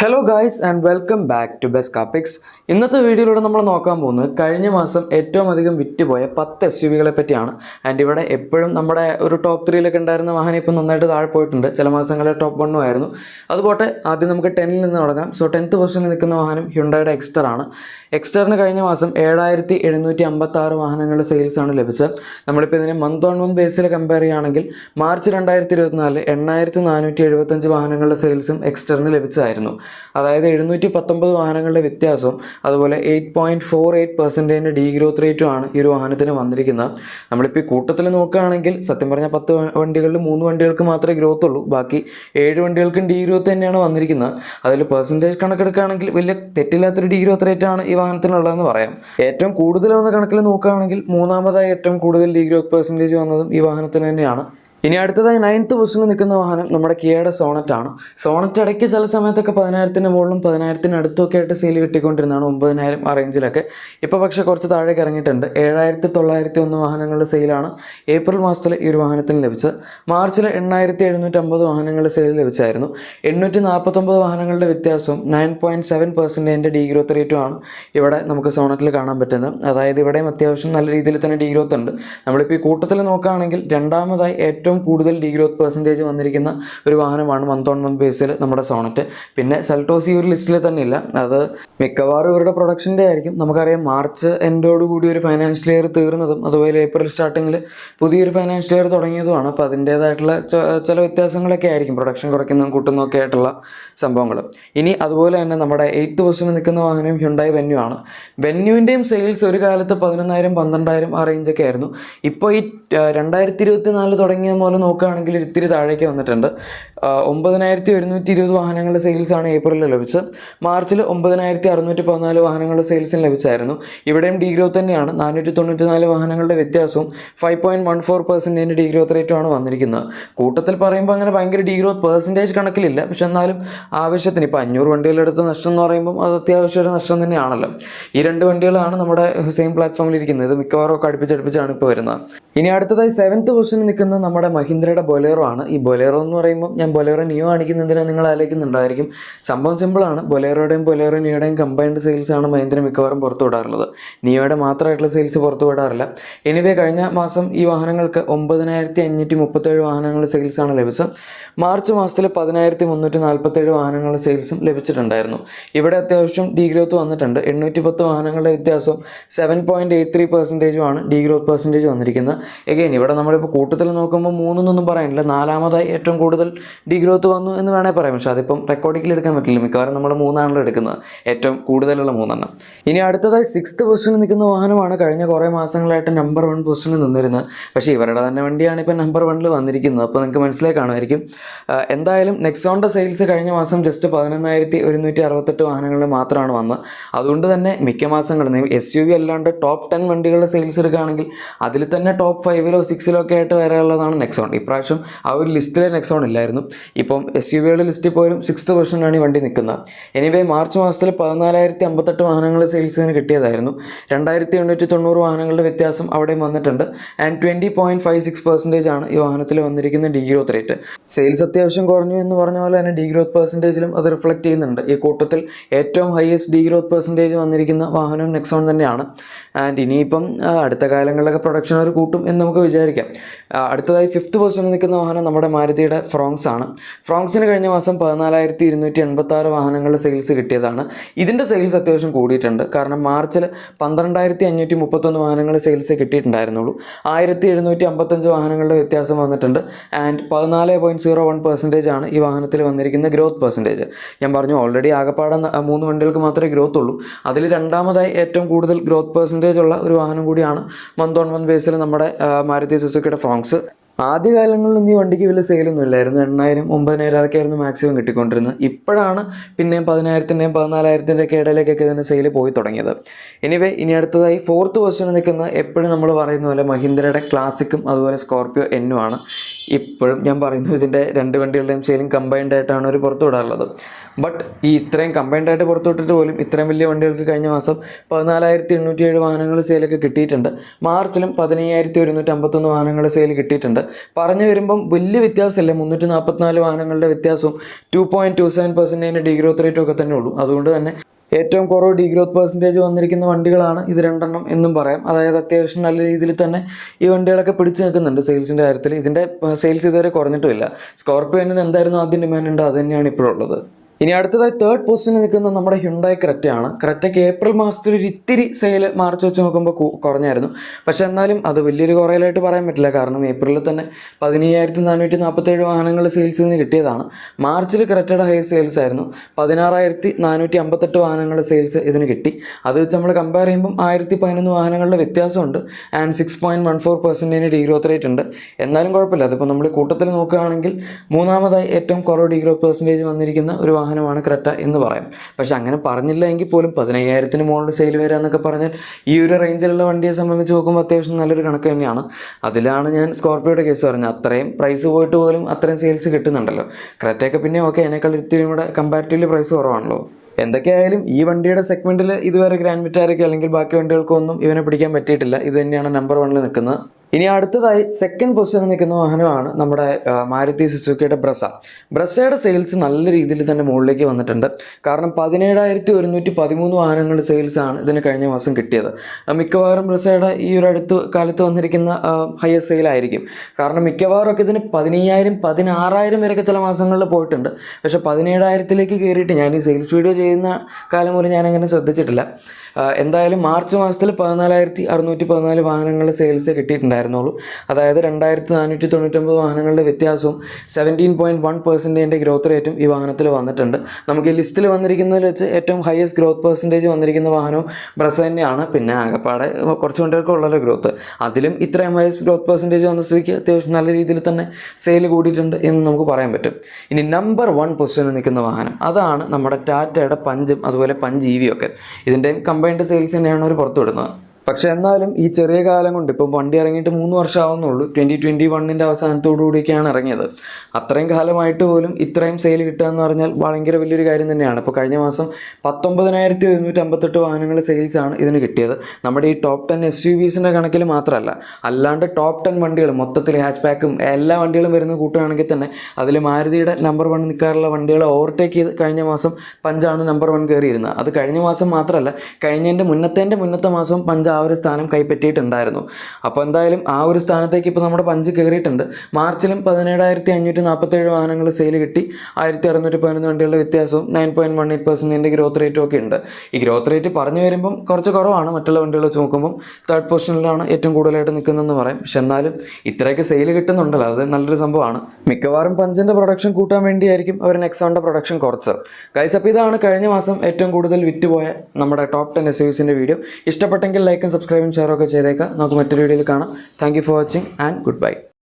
Hello guys and welcome back to ബെസ് കാപ്പിക്സ് ഇന്നത്തെ വീഡിയോയിലൂടെ നമ്മൾ നോക്കാൻ പോകുന്നത് കഴിഞ്ഞ മാസം ഏറ്റവും അധികം വിറ്റുപോയ പത്ത് എസ് യു വികളെ പറ്റിയാണ്. ആൻഡ് ഇവിടെ എപ്പോഴും നമ്മുടെ ഒരു ടോപ്പ് ത്രീയിലൊക്കെ ഉണ്ടായിരുന്ന വാഹനം ഇപ്പം നന്നായിട്ട് താഴെ പോയിട്ടുണ്ട്. ചില മാസങ്ങളിൽ ടോപ്പ് വണ്ണും ആയിരുന്നു. അതുപോലെ ആദ്യം നമുക്ക് ടെന്നിൽ നിന്ന് തുടങ്ങാം. സോ ടെൻത്ത് പൊസിഷനിൽ നിൽക്കുന്ന വാഹനം ഹ്യുണ്ടായുടെ എക്സ്റ്റർ ആണ്. എക്സ്റ്ററിന് കഴിഞ്ഞ മാസം ഏഴായിരത്തി എഴുന്നൂറ്റി അമ്പത്തി ആറ് വാഹനങ്ങളുടെ സെയിൽസ് ആണ് ലഭിച്ചത്. നമ്മളിപ്പോൾ ഇതിനെ month on month basis compare ചെയ്യുകയാണെങ്കിൽ മാർച്ച് രണ്ടായിരത്തി ഇരുപത്തിനാല് എണ്ണായിരത്തി നാനൂറ്റി എഴുപത്തഞ്ച് വാഹനങ്ങളുടെ സെയിൽസും എക്സ്റ്ററിന് ലഭിച്ചതായിരുന്നു. അതായത് എഴുന്നൂറ്റി പത്തൊമ്പത് വാഹനങ്ങളുടെ വ്യത്യാസം അതുപോലെ എയ്റ്റ് പോയിന്റ് ഫോർ എയ്റ്റ് പെർസെന്റേജിന്റെ ഡീ ഗ്രോത്ത് റേറ്റും ആണ് ഈ ഒരു വാഹനത്തിന് വന്നിരിക്കുന്നത്. നമ്മളിപ്പോൾ ഈ കൂട്ടത്തിൽ നോക്കുകയാണെങ്കിൽ സത്യം പറഞ്ഞാൽ പത്ത് വണ്ടികളിൽ മൂന്ന് വണ്ടികൾക്ക് മാത്രമേ ഗ്രോത്ത് ഉള്ളൂ. ബാക്കി ഏഴ് വണ്ടികൾക്കും ഡീ ഗ്രോത്ത് തന്നെയാണ് വന്നിരിക്കുന്നത്. അതിൽ പെർസെന്റേജ് കണക്കെടുക്കുകയാണെങ്കിൽ വലിയ തെറ്റില്ലാത്തൊരു ഡീ ഗ്രോത്ത് റേറ്റ് ആണ് ഈ വാഹനത്തിനുള്ളതെന്ന് പറയാം. ഏറ്റവും കൂടുതൽ വന്ന കണക്കിൽ നോക്കുകയാണെങ്കിൽ മൂന്നാമതായി ഏറ്റവും കൂടുതൽ ഡീ ഗ്രോത്ത് പെർസെന്റേജ് വന്നതും ഈ വാഹനത്തിന് തന്നെയാണ്. ഇനി അടുത്തതായി നയൻത്ത് പൊസിഷനിൽ നിൽക്കുന്ന വാഹനം നമ്മുടെ കിയയുടെ സോണറ്റ് ആണ്. സോണറ്റ് ഇടയ്ക്ക് ചില സമയത്തൊക്കെ പതിനായിരത്തിന് മുകളിലും പതിനായിരത്തിന് അടുത്തൊക്കെ ആയിട്ട് സെയിൽ കിട്ടിക്കൊണ്ടിരുന്നതാണ് ഒമ്പതിനായിരം ആ റേഞ്ചിലൊക്കെ ഇപ്പോൾ പക്ഷേ കുറച്ച് താഴേക്ക് ഇറങ്ങിയിട്ടുണ്ട്. ഏഴായിരത്തി തൊള്ളായിരത്തി ഒന്ന് വാഹനങ്ങളുടെ സെയിലാണ് ഏപ്രിൽ മാസത്തിൽ ഈ ഒരു വാഹനത്തിന് ലഭിച്ചത്. മാർച്ചിൽ എണ്ണായിരത്തി എഴുന്നൂറ്റി അമ്പത് വാഹനങ്ങളുടെ സെയിൽ ലഭിച്ചായിരുന്നു. എണ്ണൂറ്റി നാൽപ്പത്തൊമ്പത് വാഹനങ്ങളുടെ വ്യത്യാസവും നയൻ പോയിന്റ് സെവൻ പെർസെന്റേന്റെ ഡി ഗ്രോത്ത് റേറ്റുമാണ് ഇവിടെ നമുക്ക് സോണറ്റിൽ കാണാൻ പറ്റുന്നത്. അതായത് ഇവിടെയും അത്യാവശ്യം നല്ല രീതിയിൽ തന്നെ ഡി ഗ്രോത്ത് ഉണ്ട്. നമ്മളിപ്പോൾ ഈ കൂട്ടത്തിൽ നോക്കുകയാണെങ്കിൽ രണ്ടാമതായി ഏറ്റവും കൂടുതൽ ഡി ഗ്രോത്ത് പെർസെന്റേജ് വന്നിരിക്കുന്ന ഒരു വാഹനമാണ് മന്ത് ഓൺ മന്ത് ബേസിൽ നമ്മുടെ സോണറ്റ്. പിന്നെ സെൽട്ടോസ് ഈ ഒരു ലിസ്റ്റിൽ തന്നെ ഇല്ല അത് മിക്കവാറും ഇവരുടെ പ്രൊഡക്ഷന്റെ ആയിരിക്കും. നമുക്കറിയാം മാർച്ച് കൂടി ഒരു ഫൈനാൻഷ്യൽ ഇയർ തീർന്നതും അതുപോലെ ഏപ്രിൽ സ്റ്റാർട്ടിങ്ങിൽ പുതിയൊരു ഫൈനാൻഷ്യൽ ഇയർ തുടങ്ങിയതുമാണ്. അപ്പോൾ അതിന്റേതായിട്ടുള്ള ചില വ്യത്യാസങ്ങളൊക്കെ ആയിരിക്കും. പ്രൊഡക്ഷൻ കുറയ്ക്കുന്നതും കൂട്ടുന്നതും ഒക്കെ ആയിട്ടുള്ള സംഭവങ്ങൾ ഇനി അതുപോലെ തന്നെ നമ്മുടെ എയ്ത്ത് പൊസിഷനിൽ നിൽക്കുന്ന വാഹനം ഹ്യുണ്ടായി വെന്യു ആണ്. വെന്യുവിന്റെയും സെയിൽസ് ഒരു കാലത്ത് പതിനൊന്നായിരം പന്ത്രണ്ടായിരം ആ റേഞ്ചൊക്കെ ആയിരുന്നു. ഇപ്പോൾ ഈ രണ്ടായിരത്തി ഇരുപത്തി നാല് തുടങ്ങിയ പോലെ നോക്കുകയാണെങ്കിൽ ഇത്തിരി താഴേക്ക് വന്നിട്ടുണ്ട്. ഒമ്പതിനായിരത്തി ഒരുന്നൂറ്റി ഇരുപത് വാഹനങ്ങളുടെ സെയിൽസാണ് ഏപ്രിലിൽ ലഭിച്ചത്. മാർച്ചിൽ ഒമ്പതിനായിരത്തി അറുന്നൂറ്റി പതിനാല് വാഹനങ്ങളുടെ സെയിൽസിന് ലഭിച്ചായിരുന്നു. ഇവിടെയും ഡീ ഗ്രോത്ത് തന്നെയാണ്. നാനൂറ്റി തൊണ്ണൂറ്റി നാല് വാഹനങ്ങളുടെ വ്യത്യാസവും ഫൈവ് പോയിന്റ് വൺ ഫോർ പെർസെന്റേജിന്റെ ഡീ ഗ്രോത്ത് റേറ്റുമാണ് വന്നിരിക്കുന്നത്. കൂട്ടത്തിൽ പറയുമ്പോൾ അങ്ങനെ ഭയങ്കര ഡീ ഗ്രോത്ത് പെർസെന്റേജ് കണക്കിലില്ല. പക്ഷെ എന്നാലും ആവശ്യത്തിന് ഇപ്പോൾ അഞ്ഞൂറ് വണ്ടികളെടുത്ത നഷ്ടം എന്ന് പറയുമ്പോൾ അത് അത്യാവശ്യം ഒരു നഷ്ടം തന്നെയാണല്ലോ. ഈ രണ്ട് വണ്ടികളാണ് നമ്മുടെ സെയിം പ്ലാറ്റ്ഫോമിൽ ഇരിക്കുന്നത്. ഇത് മിക്കവാറും ഒക്കെ അടുപ്പിച്ചടുപ്പിച്ചാണ് ഇപ്പോൾ വരുന്നത്. ഇനി അടുത്തതായി സെവൻത്ത് പൊസിഷനിൽ നിൽക്കുന്ന നമ്മുടെ മഹീന്ദ്രയുടെ ബൊലേറോ ആണ്. ഈ ബൊലേറോ എന്ന് പറയുമ്പോൾ ഞാൻ ബൊലേറോ നിയോ കാണിക്കുന്നതിനെ നിങ്ങൾ ആലോചിക്കുന്നുണ്ടായിരിക്കും? സംഭവം സിമ്പിളാണ് ബൊലേറോയുടെയും ബൊലേറോ നിയോയുടെയും കമ്പൈൻഡ് സെയിൽസ് ആണ് മഹീന്ദ്ര മിക്കവാറും പുറത്തു വിടാറുള്ളത്. നിയോയുടെ മാത്രമായിട്ടുള്ള സെയിൽസ് പുറത്തു വിടാറില്ല. എനിവേ കഴിഞ്ഞ മാസം ഈ വാഹനങ്ങൾക്ക് ഒമ്പതിനായിരത്തി അഞ്ഞൂറ്റി മുപ്പത്തേഴ് വാഹനങ്ങളുടെ സെയിൽസാണ് ലഭിച്ചത്. മാർച്ച് മാസത്തിൽ പതിനായിരത്തി മുന്നൂറ്റി നാൽപ്പത്തേഴ് വാഹനങ്ങളുടെ സെയിൽസും ലഭിച്ചിട്ടുണ്ടായിരുന്നു. ഇവിടെ അത്യാവശ്യം ഡീ ഗ്രോത്ത് വന്നിട്ടുണ്ട്. എണ്ണൂറ്റി പത്ത് വാഹനങ്ങളുടെ വ്യത്യാസം സെവൻ പോയിന്റ് എയ്റ്റ് ത്രീ പെർസെന്റേജുമാണ് ഡീ ഗ്രോത്ത് പെർസെന്റേജ് വന്നിരിക്കുന്നത്. എഗെയിൻ ഇവിടെ നമ്മളിപ്പോൾ കൂട്ടത്തിൽ നോക്കുമ്പോൾ മൂന്നൊന്നും പറയാനില്ല നാലാമതായി ഏറ്റവും കൂടുതൽ ഡിഗ്രോത്ത് വന്നു എന്ന് വേണേൽ പറയാം. പക്ഷേ അതിപ്പം റെക്കോർഡിങ്ങിൽ എടുക്കാൻ പറ്റില്ല. മിക്കവാറും നമ്മൾ മൂന്നാണല്ലോ എടുക്കുന്നത്. ഏറ്റവും കൂടുതലുള്ള മൂന്നെണ്ണം. ഇനി അടുത്തതായി സിക്സ്ത് പൊസിഷനിൽ നിൽക്കുന്ന വാഹനമാണ് കഴിഞ്ഞ കുറേ മാസങ്ങളായിട്ട് നമ്പർ വൺ പൊസിഷനിൽ നിന്നിരുന്നത്. പക്ഷേ ഇവരുടെ തന്നെ വണ്ടിയാണ് ഇപ്പം നമ്പർ വണ്ണിൽ വന്നിരിക്കുന്നത്. അപ്പോൾ നിങ്ങൾക്ക് മനസ്സിലായി കാണുമായിരിക്കും. എന്തായാലും നെക്സോണിന്റെ സെയിൽസ് കഴിഞ്ഞ മാസം ജസ്റ്റ് പതിനൊന്നായിരത്തി ഒരുന്നൂറ്റി അറുപത്തെട്ട് വാഹനങ്ങളിൽ മാത്രമാണ് വന്നത്. അതുകൊണ്ട് തന്നെ മിക്ക മാസങ്ങളും എസ് യു വി അല്ലാണ്ട് ടോപ്പ് ടെൻ വണ്ടികളുടെ സെയിൽസ് എടുക്കുകയാണെങ്കിൽ അതിൽ തന്നെ ടോപ്പ് ഫൈവിലോ സിക്സിലോ ഒക്കെ ആയിട്ട് വരാനുള്ളതാണ് നെക്സോൺ ഇപ്രാവശ്യം ആ ഒരു ലിസ്റ്റിലെ നെക്സോൺ ഇല്ലായിരുന്നു. ഇപ്പം എസ് യു വിയുടെ ലിസ്റ്റിൽ പോലും സിക്സ്ത് പൊസിഷനിലാണ് ഈ വണ്ടി നിൽക്കുന്നത്. എനിവേ മാർച്ച് മാസത്തിൽ പതിനാലായിരത്തി അമ്പത്തെട്ട് വാഹനങ്ങൾ സെയിൽസിന് കിട്ടിയതായിരുന്നു. രണ്ടായിരത്തി എണ്ണൂറ്റി തൊണ്ണൂറ് വാഹനങ്ങളുടെ വ്യത്യാസം അവിടെയും വന്നിട്ടുണ്ട്. And twenty point five six percentage ആണ് ഈ വാഹനത്തിൽ വന്നിരിക്കുന്ന ഡീ ഗ്രോത്ത് റേറ്റ് സെയിൽസ് അത്യാവശ്യം കുറഞ്ഞു എന്ന് പറഞ്ഞ പോലെ തന്നെ ഡീ ഗ്രോത്ത് പെർസെന്റേജിലും അത് റിഫ്ലക്റ്റ് ചെയ്യുന്നുണ്ട്. ഈ കൂട്ടത്തിൽ ഏറ്റവും ഹയസ്റ്റ് ഡീ ഗ്രോത്ത് പെർസെന്റേജ് വന്നിരിക്കുന്ന വാഹനം നെക്സോൺ തന്നെയാണ്. ആൻഡ് ഇനിയിപ്പം അടുത്ത കാലങ്ങളിലൊക്കെ പ്രൊഡക്ഷൻ അവർ കൂട്ടും എന്ന് നമുക്ക് വിചാരിക്കാം. അടുത്തതായി ഫിഫ്ത്ത് പൊസിഷനിൽ നിൽക്കുന്ന വാഹനം നമ്മുടെ മാരുതിയുടെ ഫ്രോങ്സ് ആണ്. ഫ്രോങ്സിന് കഴിഞ്ഞ മാസം പതിനാലായിരത്തി ഇരുന്നൂറ്റി എൺപത്തി ആറ് വാഹനങ്ങളുടെ സെയിൽസ് കിട്ടിയതാണ്. ഇതിന്റെ സെയിൽസ് അത്യാവശ്യം കൂടിയിട്ടുണ്ട്. കാരണം മാർച്ചിൽ പന്ത്രണ്ടായിരത്തി അഞ്ഞൂറ്റി മുപ്പത്തൊന്ന് വാഹനങ്ങൾ സെയിൽസ് കിട്ടിയിട്ടുണ്ടായിരുന്നുള്ളൂ. ആയിരത്തി എഴുന്നൂറ്റി അമ്പത്തഞ്ച് വാഹനങ്ങളുടെ വ്യത്യാസം വന്നിട്ടുണ്ട്. ആൻഡ് പതിനാല് പോയിന്റ് സീറോ വൺ പെർസെന്റേജ് ആണ് ഈ വാഹനത്തിൽ വന്നിരിക്കുന്ന ഗ്രോത്ത് പെർസെന്റേജ് ഞാൻ പറഞ്ഞു ഓൾറെഡി ആകപ്പാടെ മൂന്ന് വണ്ടികൾക്ക് മാത്രമേ ഗ്രോത്ത് ഉള്ളൂ. അതിൽ രണ്ടാമതായി ഏറ്റവും കൂടുതൽ ഗ്രോത്ത് പെർസെന്റേജ് ഉള്ള ഒരു വാഹനം കൂടിയാണ് മന്ത് ഓൺ മന്ത് ബേസിൽ നമ്മുടെ മാരുതി സുസുക്കിയുടെ ഫ്രോങ്സ് ആദ്യകാലങ്ങളിൽ ഈ വണ്ടിക്ക് വലിയ സെയിലൊന്നും ഇല്ലായിരുന്നു. എണ്ണായിരം ഒമ്പതിനായിരം അതൊക്കെയായിരുന്നു മാക്സിമം കിട്ടിക്കൊണ്ടിരുന്നത്. ഇപ്പോഴാണ് പിന്നെയും പതിനായിരത്തിന്റെയും പതിനാലായിരത്തിന്റെ ഒക്കെ ഇടയിലേക്കൊക്കെ ഇതിന്റെ സെയിൽ പോയി തുടങ്ങിയത്. എനിവേ ഇനി അടുത്തതായി ഫോർത്ത് പൊസിഷനിൽ നിൽക്കുന്ന എപ്പോഴും നമ്മൾ പറയുന്ന പോലെ മഹീന്ദ്രയുടെ ക്ലാസിക്കും അതുപോലെ സ്കോർപ്പിയോ എന്നും ആണ്. ഇപ്പോഴും ഞാൻ പറയുന്നു ഇതിന്റെ രണ്ട് വണ്ടികളുടെയും സെയിലും കമ്പൈൻഡ് ആയിട്ടാണ് അവർ പുറത്തു വിടാറുള്ളത് ബട്ട് ഈ ഇത്രയും കമ്പൈൻഡ് ആയിട്ട് പുറത്തുവിട്ടിട്ട് പോലും ഇത്രയും വലിയ വണ്ടികൾക്ക് കഴിഞ്ഞ മാസം പതിനാലായിരത്തി എണ്ണൂറ്റി ഏഴ് വാഹനങ്ങൾ സെയിലൊക്കെ കിട്ടിയിട്ടുണ്ട്. മാർച്ചിലും പതിനയ്യായിരത്തി ഒരുന്നൂറ്റി അമ്പത്തൊന്ന് വാഹനങ്ങൾ സെയിൽ കിട്ടിയിട്ടുണ്ട്. പറഞ്ഞു വരുമ്പം വലിയ വ്യത്യാസമല്ലേ? മുന്നൂറ്റി നാൽപ്പത്തിനാല് വാഹനങ്ങളുടെ വ്യത്യാസവും ടു പോയിന്റ് ടു സെവൻ പെർസെന്റേജിന്റെ ഡിഗ്രോത്ത് റേറ്റും ഒക്കെ തന്നെ ഉള്ളൂ. അതുകൊണ്ട് തന്നെ ഏറ്റവും കുറവ് ഡീഗ്രോത്ത് പെർസെന്റേജ് വന്നിരിക്കുന്ന വണ്ടികളാണ് ഇത് രണ്ടെണ്ണം എന്നും പറയാം. അതായത് അത്യാവശ്യം നല്ല രീതിയിൽ തന്നെ ഈ വണ്ടികളൊക്കെ പിടിച്ചു നിൽക്കുന്നുണ്ട് സെയിൽസിന്റെ കാര്യത്തിൽ. ഇതിന്റെ സെയിൽസ് ഇതുവരെ കുറഞ്ഞിട്ടുമില്ല. സ്കോർപ്പിയോന് എന്തായിരുന്നു ആദ്യം ഡിമാൻഡ് ഉണ്ടോ? അത് തന്നെയാണ് ഇപ്പോഴുള്ളത്. ഇനി അടുത്തതായി തേർഡ് പൊസിഷനിൽ നിൽക്കുന്ന നമ്മുടെ ഹ്യുണ്ടായി ക്രെറ്റയാണ് ക്രെറ്റയ്ക്ക് ഏപ്രിൽ മാസത്തിൽ ഒരു ഇത്തിരി സെയിൽ മാർച്ച് വെച്ച് നോക്കുമ്പോൾ കുറഞ്ഞായിരുന്നു. പക്ഷെ എന്നാലും അത് വലിയൊരു കുറയലായിട്ട് പറയാൻ പറ്റില്ല. കാരണം ഏപ്രിലിൽ തന്നെ പതിനയ്യായിരത്തി നാനൂറ്റി നാൽപ്പത്തേഴ് വാഹനങ്ങൾ സെയിൽസിൽ നിന്ന് കിട്ടിയതാണ്. മാർച്ചിൽ ക്രെറ്റയുടെ ഹൈ സെയിൽസ് ആയിരുന്നു. പതിനാറായിരത്തി നാനൂറ്റി അമ്പത്തെട്ട് വാഹനങ്ങളുടെ സെയിൽസ് ഇതിന് കിട്ടി. അത് വെച്ച് നമ്മൾ കമ്പയർ ചെയ്യുമ്പം ആയിരത്തി പതിനൊന്ന് വാഹനങ്ങളുടെ വ്യത്യാസമുണ്ട്. And six point one four പെർസെന്റേജിന് degrowth rate ഉണ്ട്. എന്നാലും കുഴപ്പമില്ല. അതിപ്പോൾ നമ്മൾ കൂട്ടത്തിൽ നോക്കുകയാണെങ്കിൽ മൂന്നാമതായി ഏറ്റവും കുറവ് ഡീഗ്രോത്ത് പെർസെന്റേജ് വന്നിരിക്കുന്ന ഒരു വാഹനമാണ് ക്രെറ്റ എന്ന് പറയാം. പക്ഷെ അങ്ങനെ പറഞ്ഞില്ല എങ്കിൽ പോലും പതിനയ്യായിരത്തിന് മുകളിൽ സെയിൽ വരിക എന്നൊക്കെ പറഞ്ഞാൽ ഈ ഒരു റേഞ്ചിലുള്ള വണ്ടിയെ സംബന്ധിച്ച് നോക്കുമ്പോൾ അത്യാവശ്യം നല്ലൊരു കണക്ക് തന്നെയാണ്. അതിലാണ് ഞാൻ സ്കോർപ്പിയോയുടെ കേസ് പറഞ്ഞത്. അത്രയും പ്രൈസ് പോയിട്ട് പോലും അത്രയും സെയിൽസ് കിട്ടുന്നുണ്ടല്ലോ. ക്രെറ്റയൊക്കെ പിന്നെ ഓക്കെ അതിനേക്കാൾ ഇത്തിരി കൂടെ കമ്പാരിറ്റീവ്ലി പ്രൈസ് കുറവാണല്ലോ. എന്തൊക്കെയായാലും ഈ വണ്ടിയുടെ സെഗ്മെന്റിൽ ഇതുവരെ ഗ്രാൻഡ് വിറ്റാരയ്ക്ക് അല്ലെങ്കിൽ ബാക്കി വണ്ടികൾക്കൊന്നും ഇവനെ പിടിക്കാൻ പറ്റിയിട്ടില്ല. ഇത് തന്നെയാണ് നമ്പർ വണ്ണിൽ നിൽക്കുന്നത്. ഇനി അടുത്തതായി സെക്കൻഡ് പൊസിഷനിൽ നിൽക്കുന്ന വാഹനമാണ് നമ്മുടെ മാരുതി സുസുക്കിയുടെ ബ്രസ. ബ്രസയുടെ സെയിൽസ് നല്ല രീതിയിൽ തന്നെ മുകളിലേക്ക് വന്നിട്ടുണ്ട്. കാരണം പതിനേഴായിരത്തി ഒരുന്നൂറ്റി പതിമൂന്ന് വാഹനങ്ങളുടെ സെയിൽസാണ് ഇതിന് കഴിഞ്ഞ മാസം കിട്ടിയത്. മിക്കവാറും ബ്രസയുടെ ഈ ഒരു അടുത്ത് കാലത്ത് വന്നിരിക്കുന്ന ഹയസ്റ്റ് സെയിലായിരിക്കും കാരണം മിക്കവാറും ഒക്കെ ഇതിന് പതിനയ്യായിരം പതിനാറായിരം വരെയൊക്കെ ചില മാസങ്ങളിൽ പോയിട്ടുണ്ട്. പക്ഷേ പതിനേഴായിരത്തിലേക്ക് കയറിയിട്ട് ഞാൻ ഈ സെയിൽസ് വീഡിയോ ചെയ്യുന്ന കാലം മുതൽ ഞാനങ്ങനെ ശ്രദ്ധിച്ചിട്ടില്ല. എന്തായാലും മാർച്ച് മാസത്തിൽ പതിനാലായിരത്തി അറുന്നൂറ്റി പതിനാല് വാഹനങ്ങളുടെ സെയിൽസ് കിട്ടിയിട്ടുണ്ടായിരുന്നുള്ളൂ അതായത് രണ്ടായിരത്തി നാനൂറ്റി തൊണ്ണൂറ്റൊമ്പത് വാഹനങ്ങളുടെ വ്യത്യാസവും സെവന്റീൻ പോയിന്റ് വൺ പെർസെന്റേജിന്റെ ഗ്രോത്ത് റേറ്റും ഈ വാഹനത്തിൽ വന്നിട്ടുണ്ട്. നമുക്ക് ഈ ലിസ്റ്റിൽ വന്നിരിക്കുന്നതിൽ വെച്ച് ഏറ്റവും ഹയസ്റ്റ് ഗ്രോത്ത് പെർസെന്റേജ് വന്നിരിക്കുന്ന വാഹനവും ബ്രസ് തന്നെയാണ്. പിന്നെ ആകപ്പാടെ കുറച്ച് വണ്ടികൾക്ക് ഉള്ളല്ലോ ഗ്രോത്ത് അതിലും ഇത്രയും ഹയസ്റ്റ് ഗ്രോത്ത് പെർസെന്റേജ് വന്ന സ്ഥിതിക്ക് അത്യാവശ്യം നല്ല രീതിയിൽ തന്നെ സെയിൽ കൂടിയിട്ടുണ്ട് എന്ന് നമുക്ക് പറയാൻ പറ്റും. ഇനി നമ്പർ വൺ പൊസിഷനിൽ നിൽക്കുന്ന വാഹനം അതാണ് നമ്മുടെ ടാറ്റയുടെ പഞ്ചും അതുപോലെ പഞ്ച് ഇ വി ഒക്കെ. ഇതിന്റെയും കമ്പൈൻഡ് സെയിൽസ് തന്നെയാണ് അവർ പുറത്തുവിടുന്നത്. പക്ഷെ എന്നാലും ഈ ചെറിയ കാലം കൊണ്ട് ഇപ്പം വണ്ടി ഇറങ്ങിയിട്ട് മൂന്ന് വർഷം ആവുന്നുള്ളൂ ട്വന്റി ട്വന്റി വണ്ണിന്റെ അവസാനത്തോടു കൂടിയൊക്കെയാണ് ഇറങ്ങിയത്. അത്രയും കാലമായിട്ട് പോലും ഇത്രയും സെയിൽ കിട്ടുക എന്ന് പറഞ്ഞാൽ ഭയങ്കര വലിയൊരു കാര്യം തന്നെയാണ്. ഇപ്പോൾ കഴിഞ്ഞ മാസം പത്തൊമ്പതിനായിരത്തി ഒരുന്നൂറ്റി അമ്പത്തെട്ട് വാഹനങ്ങളുടെ സെയിൽസാണ് ഇതിന് കിട്ടിയത്. നമ്മുടെ ഈ ടോപ്പ് ടെൻ എസ് യു ബീസിന്റെ കണക്കിൽ മാത്രമല്ല അല്ലാണ്ട് ടോപ്പ് ടെൻ വണ്ടികൾ മൊത്തത്തിൽ ഹാച്ച് പാക്കും എല്ലാ വണ്ടികളും വരുന്ന കൂട്ടുകയാണെങ്കിൽ തന്നെ അതിൽ മാരുതിയുടെ നമ്പർ വൺ നിൽക്കാറുള്ള വണ്ടികളെ ഓവർടേക്ക് ചെയ്ത് കഴിഞ്ഞ മാസം പഞ്ചാണ് നമ്പർ വൺ കയറിയിരുന്നത്. അത് കഴിഞ്ഞ മാസം മാത്രമല്ല കഴിഞ്ഞതിന്റെ മുന്നത്തേന്റെ മുന്നത്തെ മാസം പഞ്ച് ആ ഒരു സ്ഥാനം കൈപ്പറ്റിയിട്ടുണ്ടായിരുന്നു. അപ്പോൾ എന്തായാലും ആ ഒരു സ്ഥാനത്തേക്ക് ഇപ്പോൾ നമ്മുടെ പഞ്ച് കയറിയിട്ടുണ്ട്. മാർച്ചിലും പതിനേഴായിരത്തി അഞ്ഞൂറ്റി നാൽപ്പത്തേഴ് വാഹനങ്ങൾ സെയിൽ കിട്ടി. ആയിരത്തി അറുന്നൂറ്റി പതിനൊന്ന് വണ്ടികളുടെ വ്യത്യാസവും നയൻ പോയിന്റ് വൺ എയ്റ്റ് പെർസെന്റിന്റെ ഗ്രോത്ത് റേറ്റും ഒക്കെ ഉണ്ട്. ഈ ഗ്രോത്ത് റേറ്റ് പറഞ്ഞു വരുമ്പം കുറച്ച് കുറവാണ്. മറ്റുള്ള വണ്ടികൾ വെച്ച് നോക്കുമ്പം തേർഡ് പൊസിഷനിലാണ് ഏറ്റവും കൂടുതലായിട്ട് നിൽക്കുന്നതെന്ന് പറയും. പക്ഷെ എന്നാലും ഇത്രയൊക്കെ സെയിൽ കിട്ടുന്നുണ്ടല്ലോ. അത് നല്ലൊരു സംഭവമാണ്. മിക്കവാറും പഞ്ചിന്റെ പ്രൊഡക്ഷൻ കൂട്ടാൻ വേണ്ടിയായിരിക്കും അവർ നെക്സോണിന്റെ പ്രൊഡക്ഷൻ കുറച്ചത്. ഗൈസ് അപ്പോൾ ഇതാണ് കഴിഞ്ഞ മാസം ഏറ്റവും കൂടുതൽ വിറ്റുപോയ നമ്മുടെ ടോപ്പ് ടെൻ എസ് വീഡിയോ ഇഷ്ടപ്പെട്ടെങ്കിൽ ലൈക്കും സബ്സ്ക്രൈബും ഷെയറും ഒക്കെ ചെയ്തേക്കാം. നമുക്ക് മറ്റൊരു വീഡിയോയിൽ കാണാം. Thank for watching and goodbye